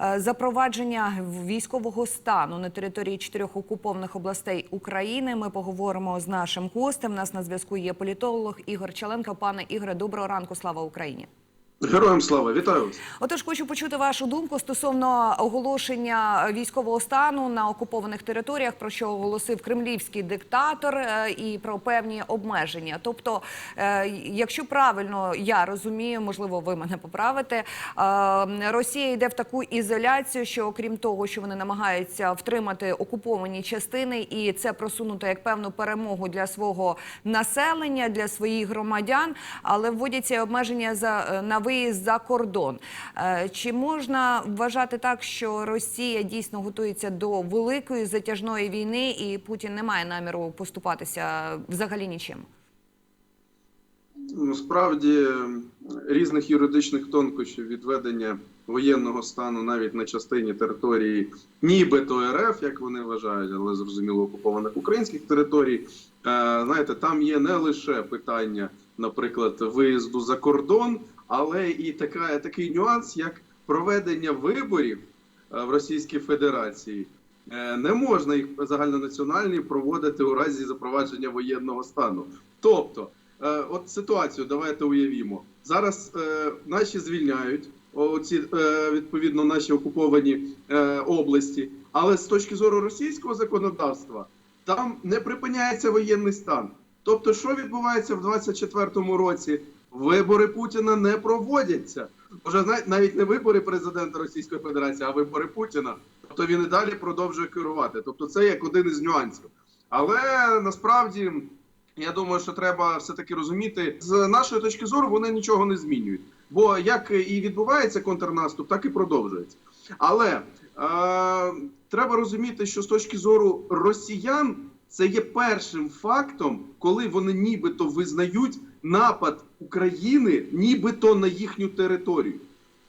е, запровадження військового стану на території чотирьох окупованих областей України. Ми поговоримо з нашим гостем. У нас на зв'язку є політолог Ігор Чаленко. Пане Ігоре, доброго ранку. Слава Україні. Героям слава, вітаю вас. Отож, хочу почути вашу думку стосовно оголошення військового стану на окупованих територіях, про що оголосив кремлівський диктатор, е, і про певні обмеження. Тобто, е, якщо правильно я розумію, можливо, ви мене поправите. е, Росія йде в таку ізоляцію, що окрім того, що вони намагаються втримати окуповані частини, і це просунути як певну перемогу для свого населення, для своїх громадян, але вводяться обмеження за на виїзд за кордон. Е, Чи можна вважати так, що Росія дійсно готується до великої затяжної війни, і Путін не має наміру поступатися взагалі нічим? Насправді різних юридичних тонкощів відведення воєнного стану навіть на частині території, нібито РФ, як вони вважають, але зрозуміло окупованих українських територій. Е, Знаєте, там є не лише питання, наприклад, виїзду за кордон, але і така, такий нюанс, як проведення виборів е, в Російській Федерації. Е, Не можна їх загальнонаціональні проводити у разі запровадження воєнного стану. Тобто, е, от ситуацію давайте уявімо. Зараз наші звільняють оці відповідно наші окуповані області, але з точки зору російського законодавства там не припиняється воєнний стан. Тобто, що відбувається в 24-му році? Вибори Путіна не проводяться. Зна- навіть не вибори президента Російської Федерації, а вибори Путіна. Тобто він і далі продовжує керувати. Тобто, це як один із нюансів. Але насправді я думаю, що треба все таки розуміти, з нашої точки зору вони нічого не змінюють. Бо як і відбувається контрнаступ, так і продовжується. Але е, треба розуміти, що з точки зору росіян це є першим фактом, коли вони нібито визнають напад України, нібито на їхню територію.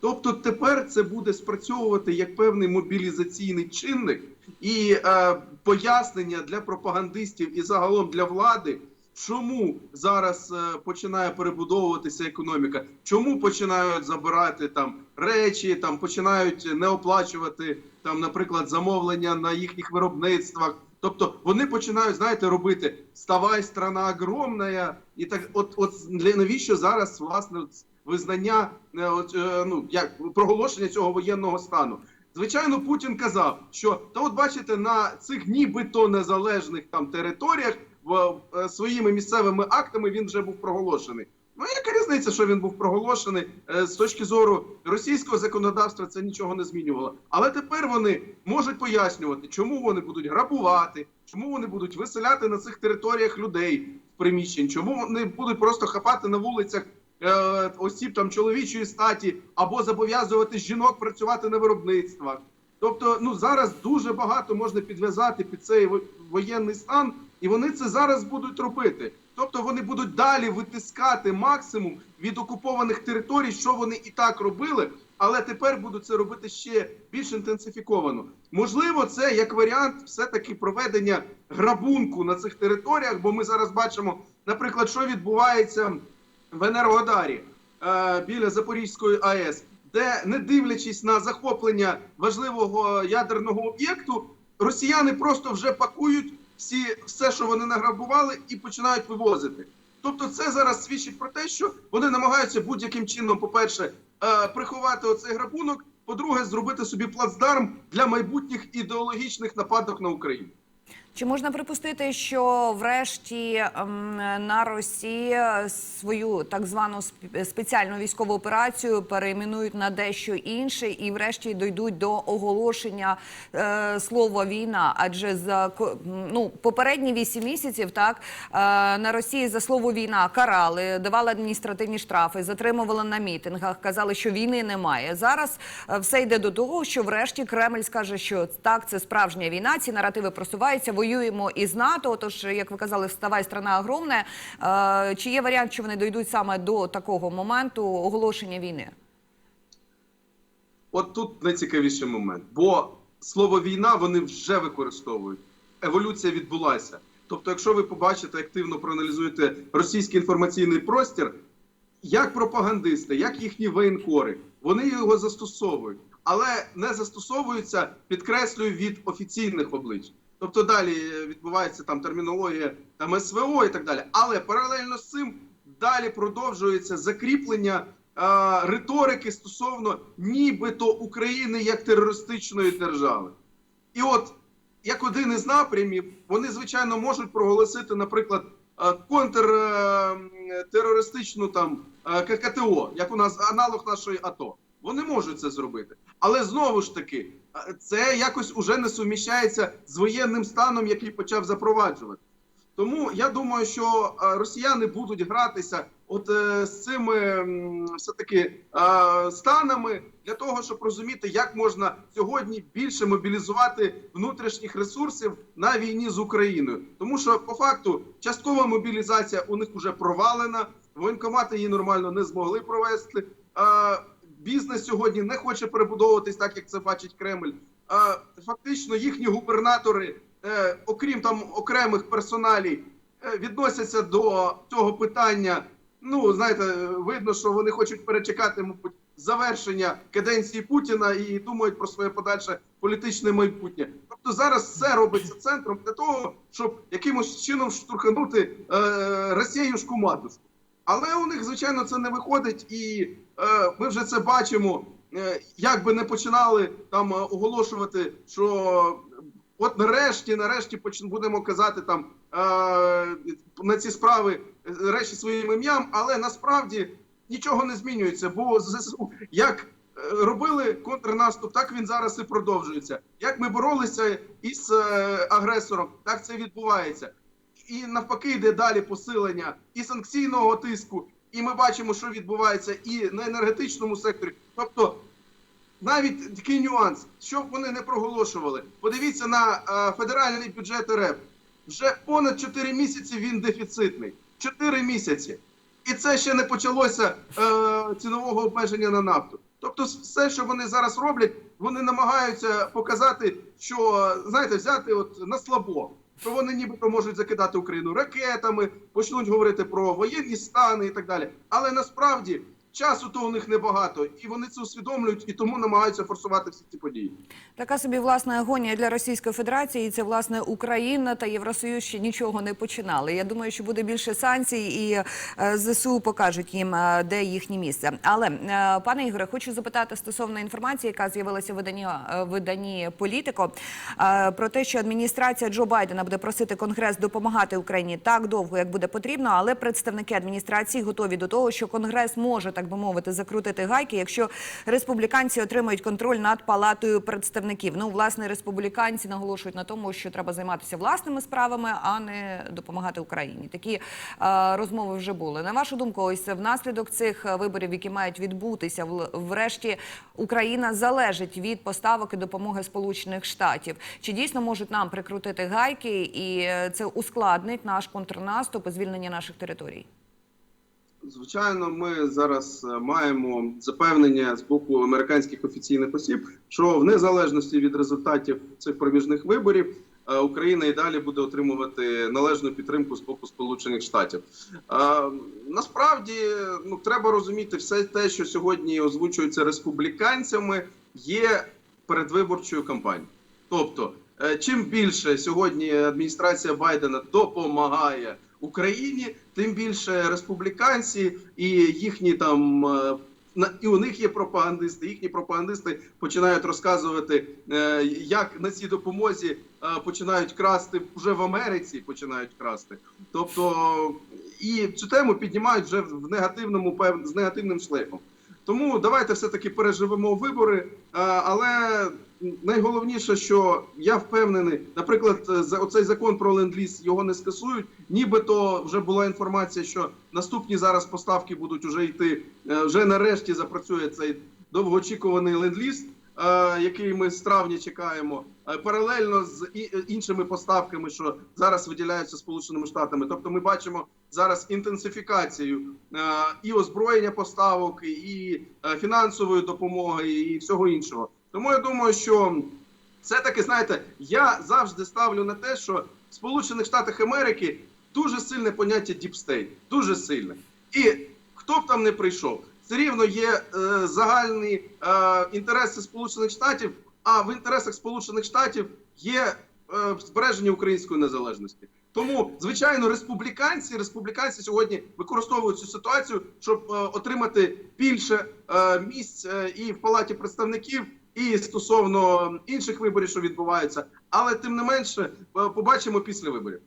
Тобто тепер це буде спрацьовувати як певний мобілізаційний чинник і е, пояснення для пропагандистів і загалом для влади, чому зараз е, починає перебудовуватися економіка, чому починають забирати там речі, там починають не оплачувати там, наприклад, замовлення на їхніх виробництвах. Тобто вони починають, знаєте, робити ставай страна огромна, і так, от, от для навіщо зараз власне визнання е, е, ну як проголошення цього воєнного стану. Звичайно, Путін казав, що та от бачите, на цих нібито незалежних там територіях в е, своїми місцевими актами він вже був проголошений. Ну яка різниця, що він був проголошений Е, з точки зору російського законодавства, це нічого не змінювало. Але тепер вони можуть пояснювати, чому вони будуть грабувати, чому вони будуть виселяти на цих територіях людей в приміщень, чому вони будуть просто хапати на вулицях е, осіб там чоловічої статі або зобов'язувати жінок працювати на виробництвах. Тобто, ну зараз дуже багато можна підв'язати під цей воєнний стан, і вони це зараз будуть робити. Тобто вони будуть далі витискати максимум від окупованих територій, що вони і так робили, але тепер будуть це робити ще більш інтенсифіковано. Можливо, це як варіант все-таки проведення грабунку на цих територіях, бо ми зараз бачимо, наприклад, що відбувається в Енергодарі е, біля Запорізької АЕС, де, не дивлячись на захоплення важливого ядерного об'єкту, росіяни просто вже пакують всі, все, що вони награбували, і починають вивозити. Тобто, це зараз свідчить про те, що вони намагаються будь-яким чином, по-перше, е, приховати оцей грабунок, по-друге, зробити собі плацдарм для майбутніх ідеологічних нападок на Україну. Чи можна припустити, що врешті ем, на Росії свою так звану сп- спеціальну військову операцію перейменують на дещо інше, і врешті дійдуть до оголошення е, слова війна? Адже за ну попередні вісім місяців так е, на Росії за слово війна карали, давали адміністративні штрафи, затримували на мітингах, казали, що війни немає. Зараз е, все йде до того, що врешті Кремль скаже, що так, це справжня війна. Ці наративи просуваються. Воюємо із НАТО. Отож, як ви казали, вставай страна огромна. Е, Чи є варіант, що вони дійдуть саме до такого моменту оголошення війни? От тут найцікавіший момент, бо слово війна вони вже використовують. Еволюція відбулася. Тобто, якщо ви побачите активно проаналізуєте російський інформаційний простір, як пропагандисти, як їхні воєнкори, вони його застосовують. але не застосовуються, підкреслюю, від офіційних облич. Тобто далі відбувається там термінологія там СВО і так далі. Але паралельно з цим далі продовжується закріплення е, риторики стосовно нібито України як терористичної держави. І от як один із напрямів, вони звичайно можуть проголосити, наприклад, е, контртерористичну там е, ККТО, як у нас аналог нашої АТО. Вони можуть це зробити, але знову ж таки, е, це якось уже не суміщається з воєнним станом, який почав запроваджувати. Тому я думаю, що е, росіяни будуть гратися от е, з цими все-таки е, станами для того, щоб розуміти, як можна сьогодні більше мобілізувати внутрішніх ресурсів на війні з Україною. Тому що по факту часткова мобілізація у них вже провалена. Воєнкомати її нормально не змогли провести. Е, Бізнес сьогодні не хоче перебудовуватись так, як це бачить Кремль. Е, Фактично, їхні губернатори е, окрім там окремих персоналій, е, відносяться до цього питання. Ну, знаєте, видно, що вони хочуть перечекати, мабуть, завершення каденції Путіна і думають про своє подальше політичне майбутнє. Тобто зараз все робиться центром для того, щоб якимось чином штурханути е, Росіюшку матушку. Але у них, звичайно, це не виходить, і е, ми вже це бачимо. Е, як би не починали там е, оголошувати, що От нарешті, нарешті будемо казати там е- на ці справи е, речі своїм ім'ям, але насправді нічого не змінюється, бо ЗСУ як е, робили контрнаступ, так він зараз і продовжується. Як ми боролися із агресором, так це відбувається. І навпаки йде далі посилення і санкційного тиску, і ми бачимо, що відбувається і на енергетичному секторі. Тобто навіть такий нюанс, що б вони не проголошували. Подивіться на е, федеральний бюджет РФ. Вже понад 4 місяці він дефіцитний. 4 місяці. І це ще не почалося е, цінового обмеження на нафту. Тобто, все, що вони зараз роблять, вони намагаються показати, що знаєте, взяти от на слабо. Що вони нібито можуть закидати Україну ракетами, почнуть говорити про воєнні стани і так далі. Але насправді часу то у них небагато, і вони це усвідомлюють і тому намагаються форсувати всі ці події. Така собі власна агонія для Російської Федерації. І це власне Україна та Євросоюз ще нічого не починали. Я думаю, що буде більше санкцій, і е, зсу покажуть їм, е, де їхнє місце. Але е, пане Ігоре, хочу запитати стосовно інформації, яка з'явилася в виданні виданні Політико, про те, що адміністрація Джо Байдена буде просити Конгрес допомагати Україні так довго, як буде потрібно. Але представники адміністрації готові до того, що Конгрес може так би мовити закрутити гайки, якщо республіканці отримають контроль над палатою представників. Ну, власне, республіканці наголошують на тому, що треба займатися власними справами, а не допомагати Україні. Такі е, розмови вже були. На вашу думку, ось внаслідок цих е, виборів, які мають відбутися, врешті Україна залежить від поставок і допомоги Сполучених Штатів. Чи дійсно можуть нам прикрутити гайки, і е, це ускладнить наш контрнаступ і звільнення наших територій? Звичайно, ми зараз е, маємо запевнення з боку американських офіційних осіб, що в незалежності від результатів цих проміжних виборів е, Україна і далі буде отримувати належну підтримку з боку Сполучених Штатів. Е, Насправді, ну треба розуміти, все те, що сьогодні озвучується республіканцями, є передвиборчою кампанією. Тобто, чим більше сьогодні адміністрація Байдена допомагає Україні, тим більше республіканці і їхні там е, і у них є пропагандисти. Їхні пропагандисти починають розказувати, е, як на цій допомозі е, починають красти вже в Америці. Починають красти. Тобто і цю тему піднімають вже в негативному з негативним шлейфом. Тому давайте все таки переживемо вибори. е, Але найголовніше, що я впевнений, наприклад, за оцей закон про ленд-ліз його не скасують. Нібито вже була інформація, що наступні зараз поставки будуть вже йти. е, Вже нарешті запрацює цей довгоочікуваний ленд-ліз, е, який ми з травня чекаємо. е, Паралельно з іншими поставками, що зараз виділяються Сполученими Штатами. Тобто, ми бачимо зараз інтенсифікацію е, і озброєння поставок, і е, фінансової допомоги, і всього іншого. Тому я думаю, що все-таки, знаєте, я завжди ставлю на те, що в Сполучених Штатах Америки дуже сильне поняття State, дуже сильне. І хто б там не прийшов, все рівно є е, загальні е, інтереси Сполучених Штатів. А в інтересах Сполучених Штатів є е, збереження української незалежності. Тому, звичайно, республіканці, республіканці сьогодні використовують цю ситуацію, щоб е, отримати більше е, місць е, і в палаті представників, і стосовно інших виборів, що відбуваються. Але тим не менше, е, побачимо після виборів.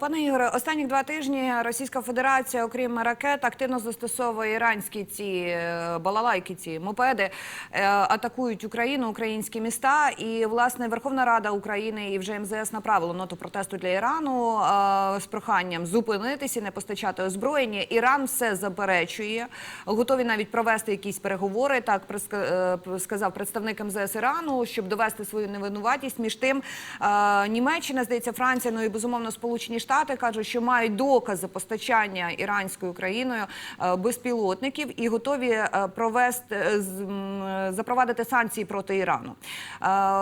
Пане Ігоре, останні два тижні Російська Федерація, окрім ракет, активно застосовує іранські ці е, балалайки, ці мопеди, е, атакують Україну, українські міста. І власне Верховна Рада України і вже МЗС направило ноту протесту для Ірану е, з проханням зупинитися, не постачати озброєння. Іран все заперечує, готові навіть провести якісь переговори. Так сказав представник МЗС Ірану, щоб довести свою невинуватість. Між тим Німеччина, здається, Франція, ну і безумовно Сполучені Штати кажуть, що мають докази постачання іранською країною е, безпілотників і готові е, провести е, запровадити санкції проти Ірану.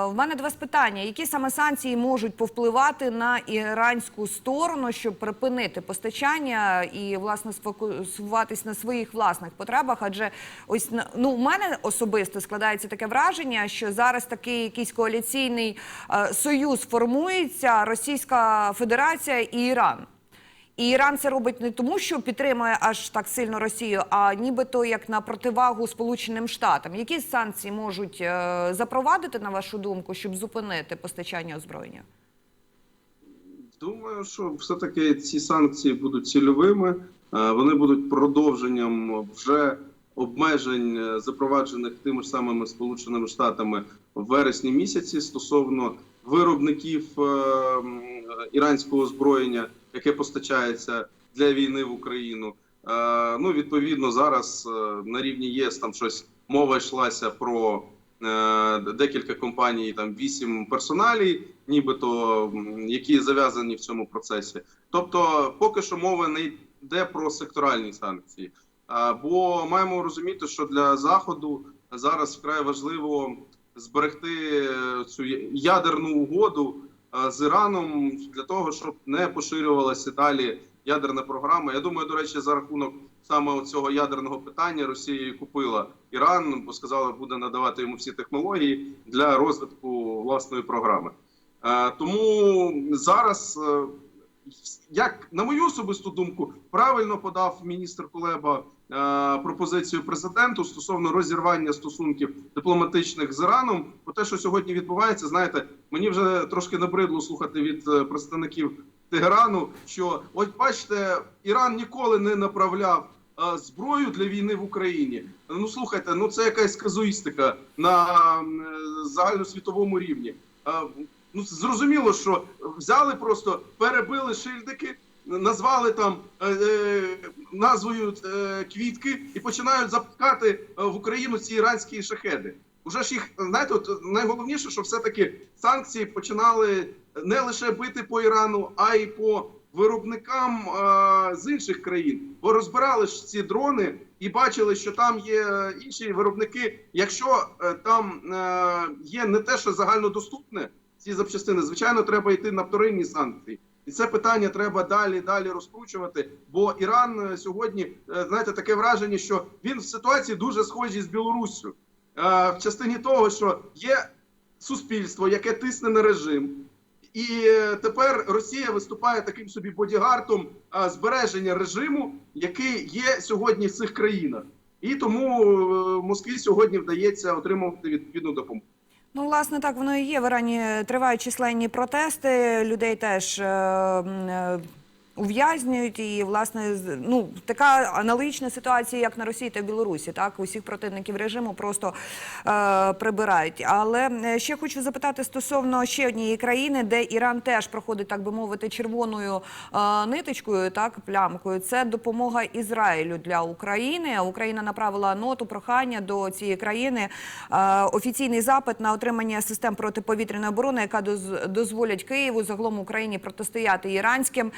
В мене два питання: які саме санкції можуть повпливати на іранську сторону, щоб припинити постачання і власне сфокусуватись на своїх власних потребах? Адже ось ну у мене особисто складається таке враження, що зараз такий якийсь коаліційний союз формується Російська Федерація і Іран. І Іран це робить не тому, що підтримує аж так сильно Росію, а нібито як на противагу Сполученим Штатам. Які санкції можуть е, запровадити на вашу думку, щоб зупинити постачання озброєння? Думаю, що все-таки ці санкції будуть цільовими. Е, Вони будуть продовженням вже обмежень, е, запроваджених тими ж самими Сполученими Штатами в вересні місяці стосовно виробників іранського озброєння, яке постачається для війни в Україну. Е, Ну, відповідно, зараз е, на рівні ЄС там щось мова йшлася про е, декілька компаній, там вісім персоналій, нібито які зав'язані в цьому процесі. Тобто, поки що мова не йде про секторальні санкції. Бо маємо розуміти, що для заходу зараз вкрай важливо зберегти е, цю ядерну угоду е, з Іраном для того, щоб не поширювалася далі ядерна програма. Я думаю, до речі, за рахунок саме цього ядерного питання Росія купила Іран, бо сказала, буде надавати йому всі технології для розвитку власної програми. Е, Тому зараз, е, як на мою особисту думку, правильно подав міністр Кулеба е, пропозицію президенту стосовно розірвання стосунків дипломатичних з Іраном. Про те, що сьогодні відбувається, знаєте, мені вже трошки набридло слухати від е, представників Тегерану, що ось бачите, Іран ніколи не направляв е, зброю для війни в Україні. Ну слухайте, ну це якась казуїстика на е, загальносвітовому рівні. Е, Ну зрозуміло, що взяли просто перебили шильдики, назвали там е, е, назвою е, квітки і починають запускати е, в Україну ці іранські шахеди. Уже ж їх знаєте, от найголовніше, що все-таки санкції починали не лише бити по Ірану, а й по виробникам е, з інших країн. Бо розбирали ж ці дрони і бачили, що там є інші виробники. Якщо е, там е, є не те, що загальнодоступне, ці запчастини, звичайно, треба йти на вторинні санкції. І це питання треба далі далі розкручувати. Бо Іран е, сьогодні е, знаєте таке враження, що він в ситуації дуже схожий з Білоруссю е, в частині того, що є суспільство, яке тисне на режим, і тепер Росія виступає таким собі бодігартом збереження режиму, який є сьогодні в цих країнах, і тому Москві сьогодні вдається отримувати відповідну допомогу. Ну, власне, так воно і є. В Ірані тривають численні протести. Людей теж е, е, ув'язнюють. І, власне, ну, така аналогічна ситуація, як на Росії та Білорусі. Так, усіх противників режиму просто е, прибирають. Але е, ще хочу запитати стосовно ще однієї країни, де Іран теж проходить, так би мовити, червоною е, ниточкою, так, плямкою. Це допомога Ізраїлю для України. Україна направила ноту прохання до цієї країни. Е, офіційний запит на отримання систем протиповітряної оборони, яка доз- дозволять Києву загалом Україні протистояти іранським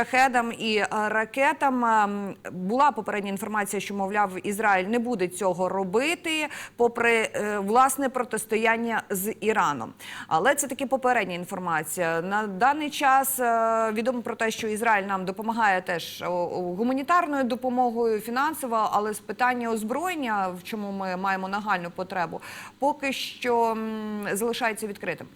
шахедам. і е, ракетам. Ем, Була попередня інформація, що мовляв, Ізраїль не буде цього робити, попри е, власне протистояння з Іраном. Але це таки попередня інформація. На даний час е, відомо про те, що Ізраїль нам допомагає теж гуманітарною допомогою, фінансово, але з питання озброєння, в чому ми маємо нагальну потребу, поки що залишається відкритим.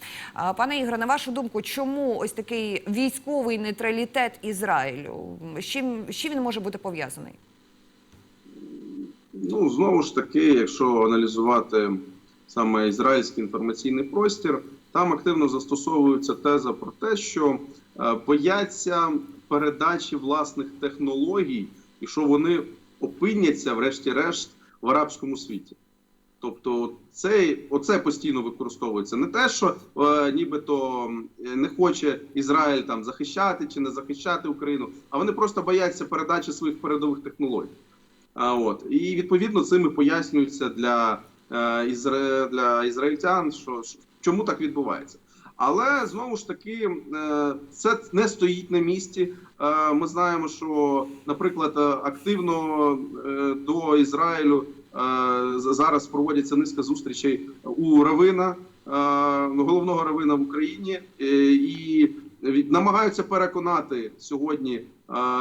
Пане Ігоре, на вашу думку, чому ось такий військовий нейтралітет Ізраїлю? З чим, з чим він може бути пов'язаний? Ну, знову ж таки, якщо аналізувати саме ізраїльський інформаційний простір, там активно застосовується теза про те, що е, бояться передачі власних технологій, і що вони опиняться, врешті-решт, в арабському світі. Тобто, це, оце постійно використовується. Не те, що е, нібито не хоче Ізраїль там захищати чи не захищати Україну, а вони просто бояться передачі своїх передових технологій. А, от і відповідно цим і пояснюється для, е, ізра... для ізраїльтян, що, що чому так відбувається. Але знову ж таки, е, це не стоїть на місці. Е, Ми знаємо, що, наприклад, е, активно до Ізраїлю зараз проводяться низка зустрічей у Равина, е, головного равина в Україні, е, і намагаються переконати сьогодні е,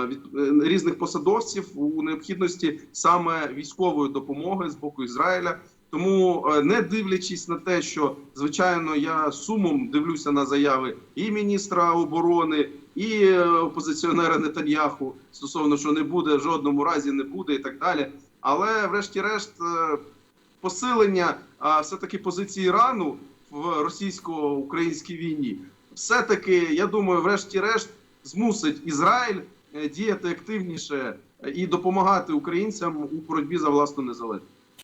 від е, різних посадовців у необхідності саме військової допомоги з боку Ізраїля. Тому, е, не дивлячись на те, що звичайно я сумом дивлюся на заяви і міністра оборони, і е, опозиціонера Нетаньяху стосовно що не буде в жодному разі не буде і так далі. Але, врешті-решт, е, посилення все-таки позиції Ірану в російсько-українській війні, все-таки, я думаю, врешті-решт змусить Ізраїль е, діяти активніше і допомагати українцям у боротьбі за власну незалежність.